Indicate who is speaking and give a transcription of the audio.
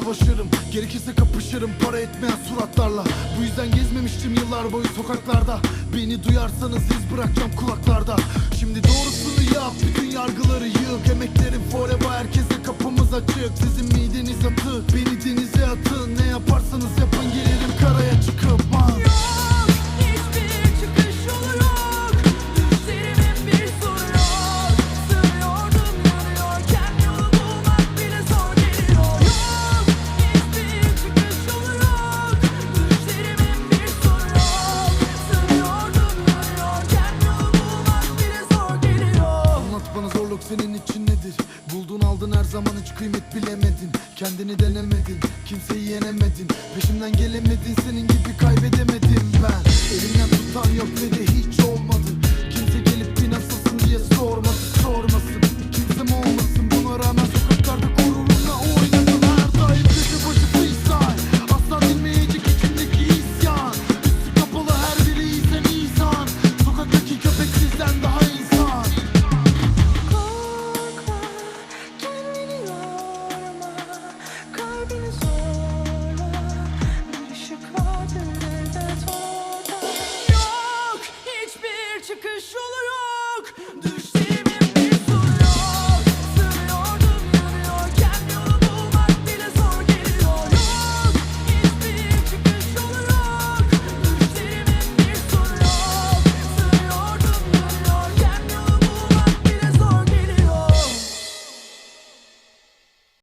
Speaker 1: savaşırım. Gerekirse kapışırım para etmeyen suratlarla. Bu yüzden gezmemiştim yıllar boyu sokaklarda. Beni duyarsanız iz bırakacağım kulaklarda. Şimdi doğrusunu yap bütün yargıları yık Emeklerim forever herkese kapımız açık. Sizin mideniz senin için nedir? Buldun aldın her zaman hiç kıymet bilemedin. Kendini denemedin kimseyi yenemedin. Peşimden gelemedin senin gibi kaybedemedim çıkış yolu yok. Düş